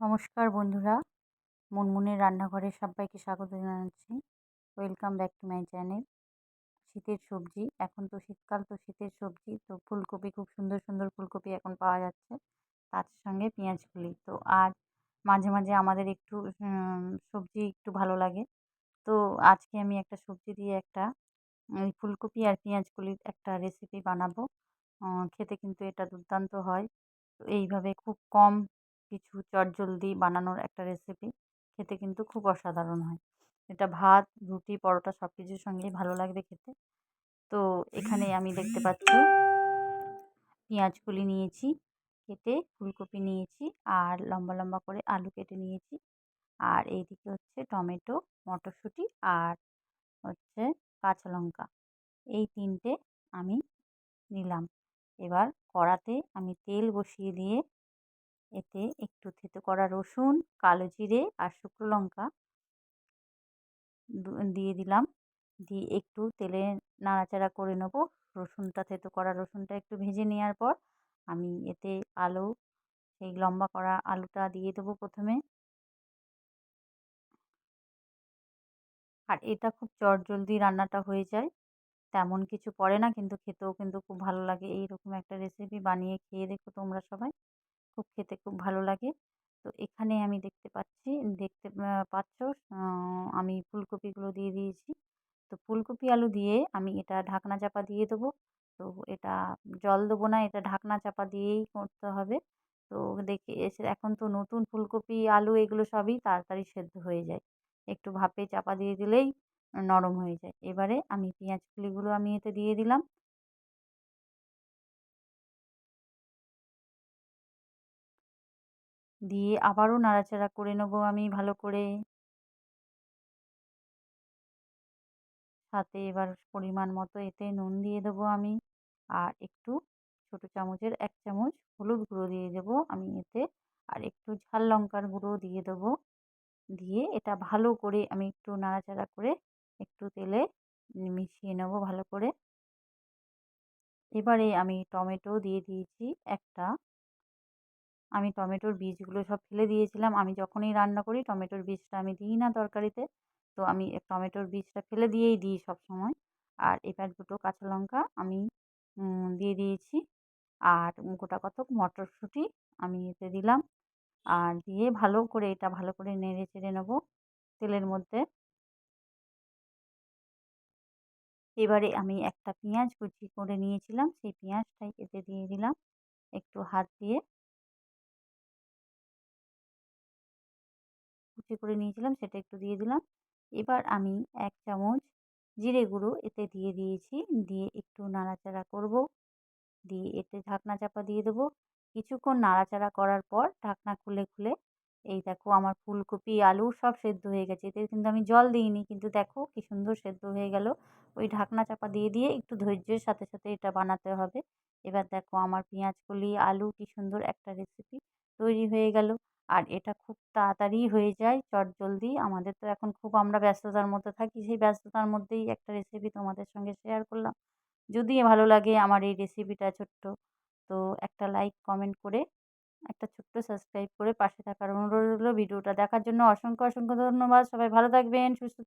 নমস্কার বন্ধুরা। মুনমুনের রান্নাঘরে সবাইকে স্বাগত জানাচ্ছি। Welcome back to my channel শীতের সবজি, এখন তো শীতকাল, তো শীতের সবজি, তো ফুলকপি খুব সুন্দর সুন্দর ফুলকপি এখন পাওয়া যাচ্ছে। তার সঙ্গে পেঁয়াজকলি তো আর মাঝে মাঝে আমাদের একটু সবজি একটু ভালো লাগে। তো আজকে আমি একটা সবজি দিয়ে একটা ফুলকপি আর পেঁয়াজকলির একটা রেসিপি বানাবো। খেতে কিন্তু এটা দুর্দান্ত হয়। তো এইভাবে খুব কম কিছু চটজলদি বানানোর একটা রেসিপি খেতে কিন্তু খুব অসাধারণ হয়। এটা ভাত, রুটি, পরোটা সব কিছুর সঙ্গেই ভালো লাগবে খেতে। তো এখানে আমি দেখতে পাচ্ছি পেঁয়াজকলি নিয়েছি কেটে, ফুলকপি নিয়েছি আর লম্বা লম্বা করে আলু কেটে নিয়েছি। আর এইদিকে হচ্ছে টমেটো, মটরশুঁটি আর হচ্ছে কাঁচা লঙ্কা। এই তিনটে আমি নিলাম। এবার কড়াতে আমি তেল বসিয়ে দিয়ে এতে একটু থেতো করা রসুন, কালো জিরে আর শুকনো লঙ্কা। দিয়ে দিলাম। দিয়ে একটু তেলে নাড়াচাড়া করে নেব। রসুনটা থেতো করা, রসুনটা একটু ভেজে নেওয়ার পর আমি এতে আলু, সেই লম্বা করা আলুটা দিয়ে দেবো প্রথমে। আর এটা খুব চটজলদি রান্নাটা হয়ে যায়। তেমন কিছু পড়ে না, কিন্তু খেতেও কিন্তু খুব ভালো লাগে। এইরকম একটা রেসিপি বানিয়ে খেয়ে দেখো তোমরা সবাই। খুব খেতে খুব ভালো লাগে। তো এখানে আমি দেখতে পাচ্ছি, দেখতে পাচ্ছ আমি ফুলকপিগুলো দিয়ে দিয়েছি। তো ফুলকপি আলু দিয়ে আমি এটা ঢাকনা চাপা দিয়ে দেবো। তো এটা জল দেবো না, এটা ঢাকনা চাপা দিয়েই করতে হবে। তো দেখে, এসে এখন তো নতুন ফুলকপি, আলু এগুলো সবই তাড়াতাড়ি সেদ্ধ হয়ে যায়। একটু ভাপে চাপা দিয়ে দিলেই নরম হয়ে যায়। এবারে আমি পেঁয়াজ কলিগুলো আমি এতে দিয়ে দিলাম। দিয়ে আবারও নাড়াচাড়া করে নেব আমি ভালো করে। সাথে এবার পরিমাণ মতো এতে নুন দিয়ে দেবো আমি। আর একটু ছোটো চামচের এক চামচ হলুদ গুঁড়ো দিয়ে দেবো আমি এতে। আর একটু ঝাল লঙ্কার গুঁড়ো দিয়ে দেবো। দিয়ে এটা ভালো করে আমি একটু নাড়াচাড়া করে একটু তেলে মিশিয়ে নেব ভালো করে। এবারে আমি টমেটো দিয়ে দিয়েছি একটা। আমি টমেটোর বীজগুলো সব ফেলে দিয়েছিলাম। আমি যখনই রান্না করি টমেটোর বীজটা আমি দিই না তরকারিতে। তো আমি টমেটোর বীজটা ফেলে দিয়েই দিই সব সময় আর এবার দুটো কাঁচা লঙ্কা আমি দিয়ে দিয়েছি। আর গোটা কতক মটরশুঁটি আমি এতে দিলাম। আর দিয়ে ভালো করে এটা ভালো করে নেড়ে চেড়ে নেব তেলের মধ্যে। এবারে আমি একটা পেঁয়াজ কুচি করে নিয়েছিলাম। সেই পেঁয়াজটাই এতে দিয়ে দিলাম। একটু হাত দিয়ে কুচি করে নিয়েছিলাম, সেটা একটু দিয়ে দিলাম। এবার আমি এক চামচ জিরে গুঁড়ো এতে দিয়ে দিয়েছি। দিয়ে একটু নাড়াচাড়া করব। দিয়ে এতে ঢাকনা চাপা দিয়ে দেবো। কিছুক্ষণ নাড়াচাড়া করার পর ঢাকনা খুলে খুলে, এই দেখো আমার ফুলকপি, আলু সব সেদ্ধ হয়ে গেছে। এতে কিন্তু আমি জল দিইনি, কিন্তু দেখো কি সুন্দর সেদ্ধ হয়ে গেল। ওই ঢাকনা চাপা দিয়ে দিয়ে একটু ধৈর্যের সাথে সাথে এটা বানাতে হবে। এবার দেখো আমার পেঁয়াজ কলি আলু কি সুন্দর একটা রেসিপি তৈরি হয়ে গেল। আর এটা খুব তাড়াতাড়ি হয়ে যায় চট জলদি। আমাদের তো এখন খুব আমরা ব্যস্ততার মধ্যে থাকি, সেই ব্যস্ততার মধ্যেই একটা রেসিপি তোমাদের সঙ্গে শেয়ার করলাম। যদি ভালো লাগে আমার এই রেসিপিটা ছোট্ট, তো একটা লাইক কমেন্ট করে, একটা ছোট্ট সাবস্ক্রাইব করে পাশে থাকার অনুরোধ রইল। ভিডিওটা দেখার জন্য অসংখ্য অসংখ্য ধন্যবাদ। সবাই ভালো থাকবেন, সুস্থ